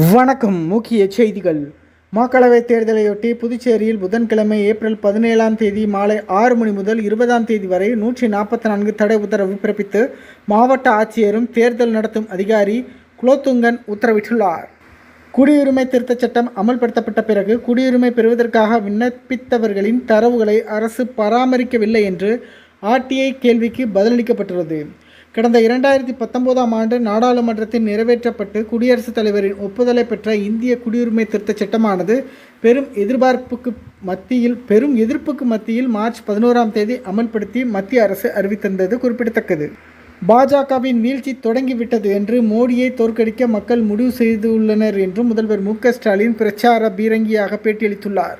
வணக்கம். முக்கிய செய்திகள். மக்களவைத் தேர்தலையொட்டி புதுச்சேரியில் புதன்கிழமை ஏப்ரல் பதினேழாம் தேதி மாலை ஆறு மணி முதல் இருபதாம் தேதி வரை நூற்றி நாற்பத்தி நான்கு தடை உத்தரவு பிறப்பித்து மாவட்ட ஆட்சியரும் தேர்தல் நடத்தும் அதிகாரி குலோத்துங்கன் உத்தரவிட்டுள்ளார். குடியுரிமை திருத்தச் சட்டம் அமல்படுத்தப்பட்ட பிறகு குடியுரிமை பெறுவதற்காக விண்ணப்பித்தவர்களின் தரவுகளை அரசு பராமரிக்கவில்லை என்று ஆர்டிஐ கேள்விக்கு பதிலளிக்கப்பட்டுள்ளது. கடந்த இரண்டாயிரத்தி பத்தொன்பதாம் ஆண்டு நாடாளுமன்றத்தில் நிறைவேற்றப்பட்டு குடியரசுத் தலைவரின் ஒப்புதலை பெற்ற இந்திய குடியுரிமை திருத்தச் சட்டமானது பெரும் எதிர்பார்ப்புக்கு மத்தியில் பெரும் எதிர்ப்புக்கு மத்தியில் மார்ச் பதினோராம் தேதி அமல்படுத்தி மத்திய அரசு அறிவித்திருந்தது குறிப்பிடத்தக்கது. பாஜகவின் வீழ்ச்சி தொடங்கிவிட்டது என்று மோடியை தோற்கடிக்க மக்கள் முடிவு செய்துள்ளனர் என்றும் முதல்வர் மு க ஸ்டாலின் பிரச்சார பீரங்கியாக பேட்டியளித்துள்ளார்.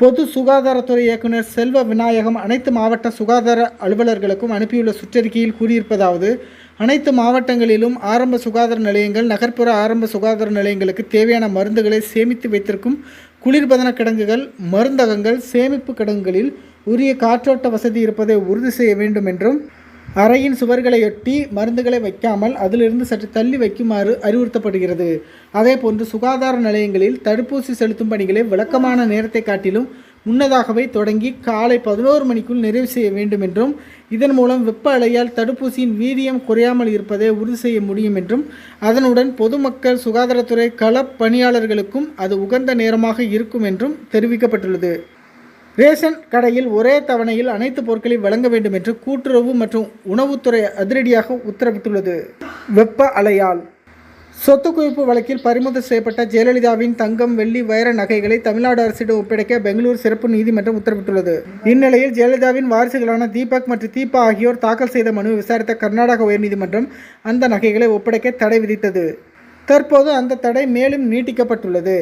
பொது சுகாதாரத்துறை இயக்குனர் செல்வ விநாயகம் அனைத்து மாவட்ட சுகாதார அலுவலர்களுக்கும் அனுப்பியுள்ள சுற்றறிக்கையில் கூறியிருப்பதாவது அனைத்து மாவட்டங்களிலும் ஆரம்ப சுகாதார நிலையங்கள் நகர்ப்புற ஆரம்ப சுகாதார நிலையங்களுக்கு தேவையான மருந்துகளை சேமித்து வைத்திருக்கும் குளிர்பதன கிடங்குகள் மருந்தகங்கள் சேமிப்பு கிடங்குகளில் உரிய காற்றோட்ட வசதி இருப்பதை உறுதி செய்ய வேண்டும் என்றும் அறையின் சுவர்களையொட்டி மருந்துகளை வைக்காமல் அதிலிருந்து சற்று தள்ளி வைக்குமாறு அறிவுறுத்தப்படுகிறது. அதேபோன்று சுகாதார நிலையங்களில் தடுப்பூசி செலுத்தும் பணிகளை விளக்கமான நேரத்தை காட்டிலும் முன்னதாகவே தொடங்கி காலை பதினோரு மணிக்குள் நிறைவு செய்ய வேண்டும் என்றும் இதன் மூலம் வெப்ப அலையால் தடுப்பூசியின் வீரியம் குறையாமல் இருப்பதை உறுதி செய்ய முடியும் என்றும் அதனுடன் பொதுமக்கள் சுகாதாரத்துறை களப் பணியாளர்களுக்கும் அது உகந்த நேரமாக இருக்கும் என்றும் தெரிவிக்கப்பட்டுள்ளது. ரேஷன் கடையில் ஒரே தவணையில் அனைத்து பொருட்களையும் வழங்க வேண்டும் என்று கூட்டுறவு மற்றும் உணவுத்துறை அதிரடியாக உத்தரவிட்டுள்ளது. வெப்ப அலையால் சொத்து குவிப்பு வழக்கில் பறிமுதல் செய்யப்பட்ட ஜெயலலிதாவின் தங்கம் வெள்ளி வைர நகைகளை தமிழ்நாடு அரசிடம் ஒப்படைக்க பெங்களூர் சிறப்பு நீதிமன்றம் உத்தரவிட்டுள்ளது. இந்நிலையில் ஜெயலலிதாவின் வாரிசுகளான தீபக் மற்றும் தீபா ஆகியோர் தாக்கல் செய்த மனுவை விசாரித்த கர்நாடக உயர்நீதிமன்றம் அந்த நகைகளை ஒப்படைக்க தடை விதித்தது. தற்போது அந்த தடை மேலும் நீட்டிக்கப்பட்டுள்ளது.